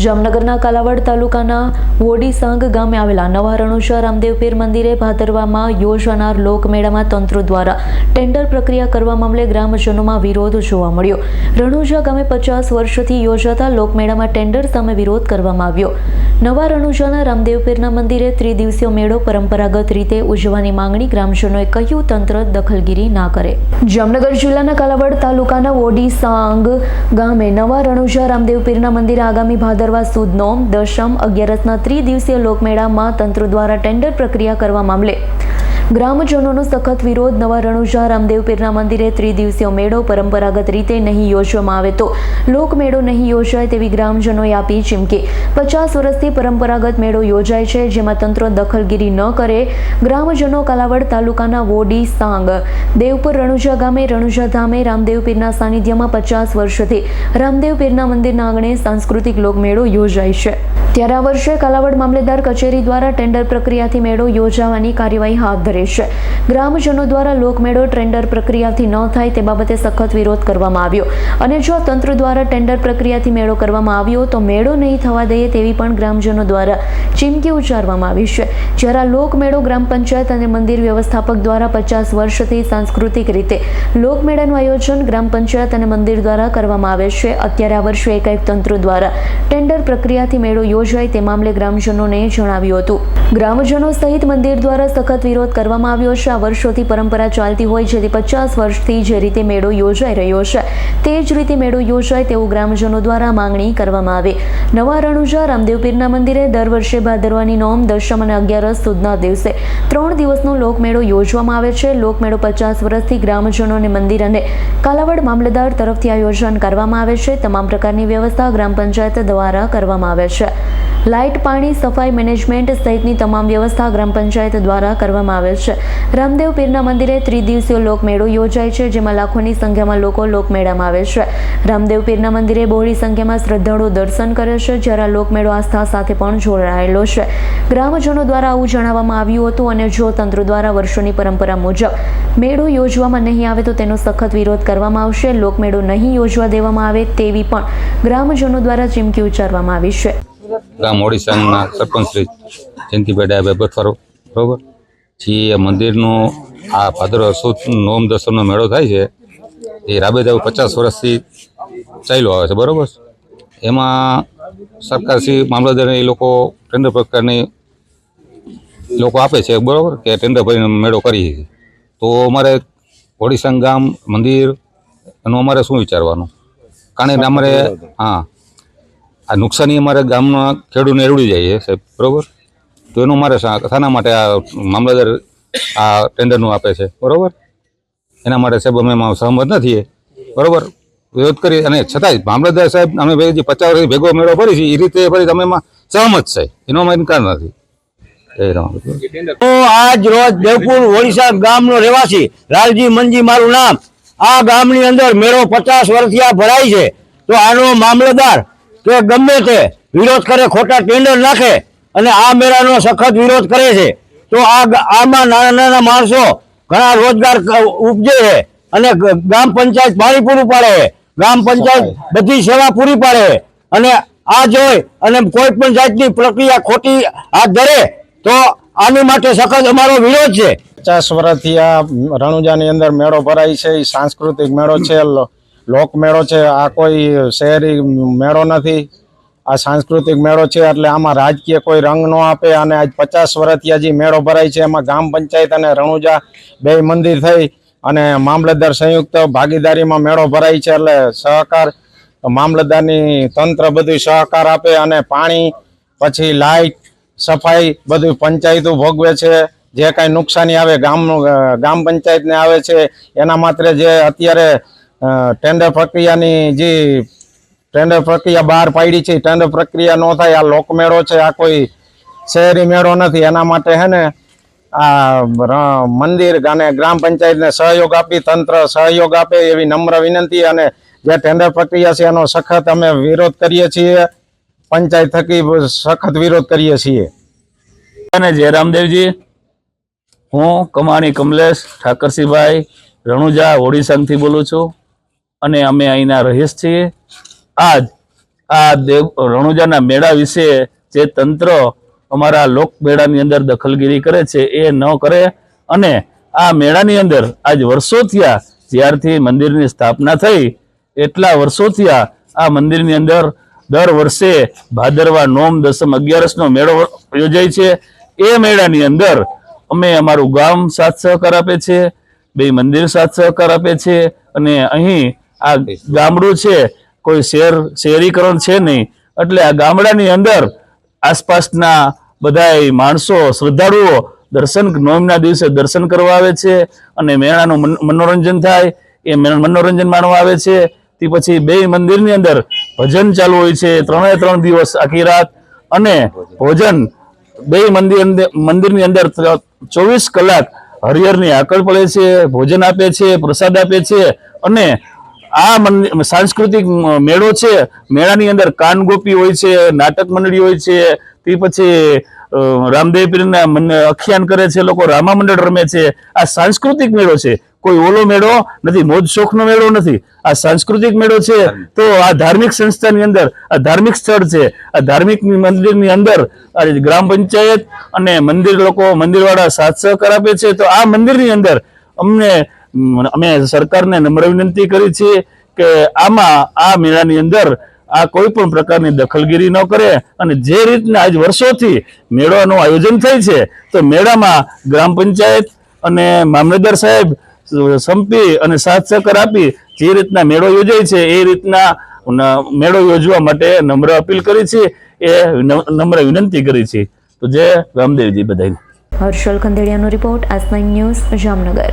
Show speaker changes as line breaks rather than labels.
જામનગરના કાલાવાડ તાલુકાના વોડીસાંગ ગામે આવેલા નવા રણુજા રામદેવ પીર મંદિરે ભાદરવામાં યોજાનાર લોકમેળામાં તંત્ર દ્વારા ટેન્ડર પ્રક્રિયા કરવા મામલે ગ્રામજનોમાં વિરોધ જોવા મળ્યો. રણુજા ગામે પચાસ વર્ષથી યોજાતા લોકમેળામાં ટેન્ડર સામે વિરોધ કરવામાં આવ્યો. નવા રણુજાના રામદેવ પીરના મંદિરે ત્રિદિવસીય મેળો પરંપરાગત રીતે ઉજવવાની માંગણી ગ્રામજનોએ કહ્યું, તંત્ર દખલગીરી ના કરે. જામનગર જિલ્લાના કાલાવાડ તાલુકાના વોડીસાંગ ગામે નવા રણુજા રામદેવ પીરના મંદિરે આગામી ભાદરવા સુદ નોમ દશમ અગિયારસના ત્રિદિવસીય લોકમેળામાં તંત્ર દ્વારા ટેન્ડર પ્રક્રિયા કરવા મામલે ગ્રામજનોનો સખત વિરોધ, નવા રણુજા રામદેવ પીરના મંદિરે ત્રિદિવસીય મેળો પરંપરાગત રીતે નહીં યોજવામાં આવે તો લોકમેળો નહીં યોજાય તેવી ગ્રામજનોએ આપી ચીમકી. પચાસ વર્ષથી પરંપરાગત મેળો યોજાય છે, જેમાં તંત્ર દખલગીરી ન કરે, ગ્રામજનો કાલાવડ તાલુકાના વોડી સાંગ. દેવપુર રણુજા ગામે રણુજા ધામે રામદેવ પીરના સાનિધ્યમાં પચાસ વર્ષથી રામદેવ પીરના મંદિરના આંગણે સાંસ્કૃતિક લોકમેળો યોજાય છે. ત્યારે આ વર્ષે કાલાવડ મામલેદાર કચેરી દ્વારા ટેન્ડર પ્રક્રિયાથી મેળો યોજાવાની કાર્યવાહી હાથ ધરી છે. ગ્રામજનો દ્વારા લોકમેળો ટેન્ડર પ્રક્રિયાથી ન થાય તે બાબતે સખત વિરોધ કરવામાં આવ્યો. અને જો તંત્ર દ્વારા ટેન્ડર પ્રક્રિયાથી મેળો કરવામાં આવ્યો તો મેળો નહીં થવા દઈએ તેવી પણ ગ્રામજનો દ્વારા ચીમકી ઉચ્ચારવામાં આવી છે. જ્યારે આ લોકમેળો ગ્રામ પંચાયત અને મંદિર વ્યવસ્થાપક દ્વારા પચાસ વર્ષથી સાંસ્કૃતિક રીતે લોકમેળાનું આયોજન ગ્રામ પંચાયત અને મંદિર દ્વારા કરવામાં આવે છે. અત્યારે આ વર્ષે એકાએક તંત્ર દ્વારા ટેન્ડર પ્રક્રિયાથી મેળો યોજાય તે મામલે ગ્રામજનોને જણાવ્યું હતું. ગ્રામજનો સહિત મંદિર દ્વારા સખત વિરોધ કરવામાં આવ્યો છે. આ વર્ષોથી પરંપરા ચાલતી હોય જેથી પચાસ વર્ષથી જે રીતે મેળો યોજાઈ રહ્યો છે, તે જ રીતે મેળો યોજાય તેવું ગ્રામજનો દ્વારા માંગણી કરવામાં આવી. નવા રણુજા રામદેવપીરના મંદિરે દર વર્ષે ભાદરવાની નોમ, દશમ અને અગિયારસ સુધના દિવસે ત્રણ દિવસનો લોકમેળો યોજવામાં આવે છે. લોકમેળો પચાસ વર્ષથી ગ્રામજનોને મંદિર અને કાલાવડ મામલતદાર તરફથી આયોજન કરવામાં આવે છે. તમામ પ્રકારની વ્યવસ્થા ગ્રામ પંચાયત દ્વારા કરવામાં આવે છે. લાઇટ, પાણી, સફાઈ મેનેજમેન્ટ સહિતની તમામ વ્યવસ્થા ગ્રામ પંચાયત દ્વારા કરવામાં આવે છે. રામદેવ પીરના મંદિરે ત્રિદિવસીય લોકમેળો યોજાય છે, જેમાં લાખોની સંખ્યામાં લોકો લોકમેળામાં આવે છે. રામદેવ પીરના મંદિરે બહોળી સંખ્યામાં શ્રદ્ધાળુઓ દર્શન કરે છે, જ્યારે લોકમેળો આસ્થા સાથે પણ જોડાયેલો છે. ગ્રામજનો દ્વારા આવું જણાવવામાં આવ્યું હતું અને જો તંત્ર દ્વારા વર્ષોની પરંપરા મુજબ મેળો યોજવામાં નહીં આવે તો તેનો સખત વિરોધ કરવામાં આવશે. લોકમેળો નહીં યોજવા દેવામાં આવે તેવી પણ ગ્રામજનો દ્વારા ચીમકી ઉચ્ચારવામાં આવી છે.
ગામ ઓડિશાના સરપંચ શ્રી જયંતિભાઈ ડાયાભાઈ બથવારો બરોબર? પછી મંદિરનો આ ભાદરવા સુદ નોમ દસમનો મેળો થાય છે. એ રાબેદાવ પચાસ વર્ષથી ચાલ્યો આવે છે બરોબર? એમાં સરકાર શ્રી મામલતદાર એ લોકો ટેન્ડર પ્રકારની લોકો આપે છે બરોબર? કે ટેન્ડર ભરીને મેળો કરીએ છીએ તો અમારે ઓડિશા ગામ મંદિર એનું અમારે શું વિચારવાનું? કારણ કે અમારે હા આ નુકસાની અમારે ગામના ખેડૂતને એવડી જાય છે સાહેબ, બરોબર? તો એનું મારે શાના માટે આ મામલતદાર આ ટેન્ડરનું આપે છે, બરોબર? એના માટે સાહેબ અમે સહમત નથી બરોબર? વિરોધ કરી અને છતાંય મામલતદાર સાહેબ, અમે ભાઈ પચાસ વર્ષથી ભેગો મેળો ભરી છે એ રીતે ફરી તમે એમાં સહમત છે, એનો અમે ઇનકાર નથી.
હું આજ રોજ દેવપુર ઓડિશા ગામનો રહેવાસી, લાલજી મનજી મારું નામ, આ ગામની અંદર મેળો પચાસ વર્ષથી આ ભરાય છે. તો આનો મામલતદાર કે ગમે તે વિરોધ કરે, ખોટા ટેન્ડર નાખે અને આ મેળાનો સખત વિરોધ કરે છે, તો આ આમાં નાના નાના માણસો ઘણા રોજગાર ઉપજે છે અને ગ્રામ પંચાયત પાણી પૂરું પાડે છે. ગ્રામ પંચાયત બધી સેવા પૂરી પાડે છે. અને આ જોઈ અને કોઈ પણ જાતની પ્રક્રિયા ખોટી હાથ ધરે, તો આની માટે સખત અમારો વિરોધ છે.
પચાસ વર્ષથી આ રણુજાની અંદર મેળો ભરાય છે, એ સાંસ્કૃતિક મેળો છે લો- લોક મેળો છે આ કોઈ શહેરી મેળો નથી. આ સાંસ્કૃતિક મેળો છે એટલે આમાં રાજકીય કોઈ રંગ ન આપે. અને આજ પચાસ વર્ષથી હજી મેળો ભરાય છે એમાં ગામ પંચાયત અને રણુજા બે મંદિર થઈ અને મામલતદાર સંયુક્ત ભાગીદારીમાં મેળો ભરાય છે એટલે સહકાર મામલતદારની તંત્ર બધું સહકાર આપે અને પાણી પછી લાઇટ સફાઈ બધું પંચાયતો ભોગવે છે. જે કાંઈ નુકસાની આવે ગામનું અ, ગામ પંચાયતને આવે છે એના માત્ર જે અત્યારે ટેન્ડર પ્રક્રિયાની જે ટેન્ડર પ્રક્રિયા બહાર પાડી છે ટેન્ડર પ્રક્રિયા ન થાય, આ લોકમેળો છે, આ કોઈ શહેરી મેળો નથી. એના માટે હે ને આ મંદિર અને ગ્રામ પંચાયતને સહયોગ આપી, તંત્ર સહયોગ આપે એવી નમ્ર વિનંતી અને જે ટેન્ડર પ્રક્રિયા છે, એનો સખત અમે વિરોધ કરીએ છીએ. પંચાયત થકી સખત વિરોધ કરીએ છીએ.
અને જયરામદેવજી હું કમાણી કમલેશ ઠાકરસિંહભાઈ રણુજા ઓડિશાથી બોલું છું. અને અમે અહીંના રહીશ છીએ. આજ આ દેવ રણુજાના મેળા વિશે જે તંત્ર અમારા લોક મેળાની અંદર દખલગીરી કરે છે એ ન કરે. અને આ મેળાની અંદર આજ વર્ષો થયા જ્યારથી મંદિરની સ્થાપના થઈ, એટલા વર્ષો થયા આ મંદિરની અંદર દર વર્ષે ભાદરવા નોમ દસમ અગિયારસનો મેળો યોજાય છે. એ મેળાની અંદર અમે અમારું ગામ સાથ સહકાર આપે છે, બે મંદિર સાથ સહકાર આપે છે અને અહીં આ ગામડું છે, કોઈ શહેર શહેરીકરણ છે નહીં. એટલે આ ગામડાની અંદર આસપાસના બધાય માણસો, શ્રદ્ધાળુઓ દર્શન નોમના દિવસે દર્શન કરવા આવે છે અને મેળાનું મન- મનોરંજન થાય. એ મનોરંજન માણવા આવે છે. તે પછી બે મંદિરની અંદર ભજન ચાલુ હોય છે ત્રણે ત્રણ દિવસ આખી રાત. અને ભોજન, બે મંદિર, મંદિરની અંદર ચોવીસ કલાક હરિહરની આકળ પડે છે, ભોજન આપે છે, પ્રસાદ આપે છે અને આ સાંસ્કૃતિક મેળો છે. મેળાની અંદર કાનગોપી હોય છે, નાટક મંડળી હોય છે, તે પછી રામદેવ પીરના અખ્યાન કરે છે, લોકો રામા મંડળ રમે છે. આ સાંસ્કૃતિક મેળો છે. કોઈ ઓલો મેળો નથી, મોજ શોખનો મેળો નથી. આ સાંસ્કૃતિક મેળો છે. તો આ ધાર્મિક સંસ્થાની અંદર, આ ધાર્મિક સ્થળ છે. આ ધાર્મિક મંદિરની અંદર ગ્રામ પંચાયત અને મંદિર લોકો, મંદિરવાળા સાથ સહકાર આપે છે. તો આ મંદિરની અંદર અમને અમે સરકારને નમ્ર વિનંતી કરી છે કે આમાં, આ મેળાની અંદર આ કોઈ પણ પ્રકારની દખલગીરી ન કરે અને જે રીતના આજ વર્ષોથી મેળાનું આયોજન થાય છે, તો મેળામાં ગ્રામ પંચાયત અને મામલતદાર સાહેબ સંપી અને સાથ સહકાર આપી જે રીતના મેળો યોજાય છે, એ રીતના મેળો યોજવા માટે નમ્ર અપીલ કરી છે, એ નમ્ર વિનંતી કરી છે. તો જય રામદેવજી બધાને.
હર્ષલ ખંદેડિયાનો રિપોર્ટ નાઇન ન્યૂઝ જામનગર.